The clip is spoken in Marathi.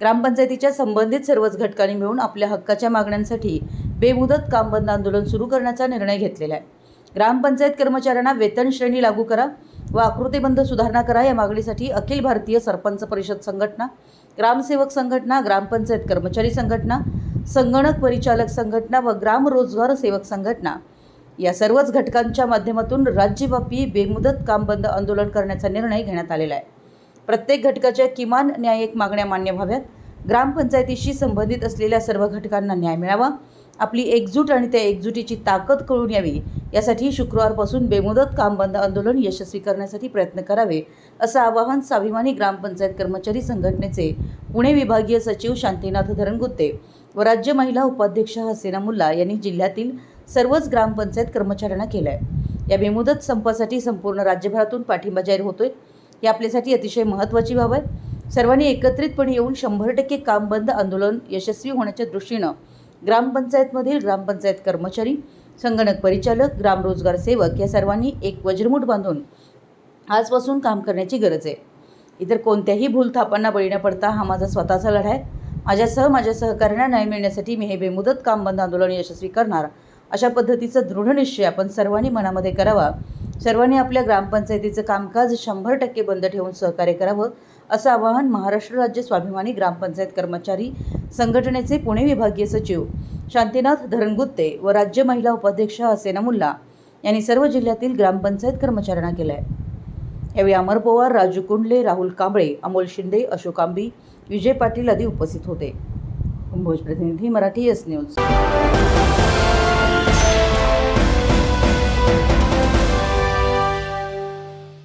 ग्रामपंचायतीच्या संबंधित सर्वच घटकांनी मिळून आपल्या हक्काच्या मागण्यांसाठी बेमुदत काम बंद आंदोलन सुरू करण्याचा निर्णय घेतलेला आहे. ग्रामपंचायत कर्मचाऱ्यांना वेतन श्रेणी लागू करा व आकृतीबंध सुधारणा करा या मागणीसाठी अखिल भारतीय सरपंच परिषद संघटना ग्रामसेवक संघटना ग्रामपंचायत कर्मचारी संघटना संगणक परिचालक संघटना व ग्राम रोजगार सेवक संघटना या सर्वच घटकांच्या माध्यमातून राज्यव्यापी बेमुदत काम बंद आंदोलन करण्याचा निर्णय घेण्यात आलेला आहे. प्रत्येक घटकाच्या किमान न्यायिक मागण्या मान्य व्हाव्यात. ग्रामपंचायतीशी संबंधित असलेल्या सर्व घटकांना न्याय मिळावा. आपली एकजूट आणि त्या एकजुटीची ताकद कळून यावी. यासाठी शुक्रवारपासून बेमुदत काम बंद आंदोलन यशस्वी करण्यासाठी प्रयत्न करावे असं आवाहन स्वाभिमानी ग्रामपंचायत कर्मचारी संघटनेचे पुणे विभागीय सचिव शांतीनाथ धरणगुत्ते व राज्य महिला उपाध्यक्ष हसेना मुल्ला यांनी जिल्ह्यातील सर्वच ग्रामपंचायत कर्मचाऱ्यांना केलं आहे या बेमुदत संपासाठी संपूर्ण राज्यभरातून पाठिंबा जाहीर होतोय. ही आपल्यासाठी अतिशय महत्त्वाची बाब आहे. सर्वांनी एकत्रितपणे येऊन शंभर टक्के काम बंद आंदोलन यशस्वी होण्याच्या दृष्टीनं ग्रामपंचायतमधील ग्रामपंचायत कर्मचारी संगणक परिचालक ग्रामरोजगार सेवक या सर्वांनी एक वज्रमूठ बांधून आजपासून काम करण्याची गरज आहे. इतर कोणत्याही भूलथापांना बळी न पडता हा माझा स्वतःचा लढा आहे. माझ्यासह माझ्या सहकाऱ्यांना न्याय मिळण्यासाठी मी हे बेमुदत काम बंद आंदोलन यशस्वी करणार अशा पद्धतीचा दृढ निश्चय आपण सर्वांनी मनामध्ये करावा. सर्वांनी आपल्या ग्रामपंचायतीचं कामकाज शंभर टक्के बंद ठेवून सहकार्य करावं असं आवाहन महाराष्ट्र राज्य स्वाभिमानी ग्रामपंचायत कर्मचारी संघटनेचे पुणे विभागीय सचिव शांतीनाथ धरणगुत्ते व राज्य महिला उपाध्यक्ष हसेना मुल्ला यांनी सर्व जिल्ह्यातील ग्रामपंचायत कर्मचाऱ्यांना केलं आहे यावेळी अमर पवार राजू कुंडले राहुल कांबळे अमोल शिंदे अशोक आंबी विजय पाटील आदी उपस्थित होते. भोज प्रतिनिधी मराठी एस न्यूज.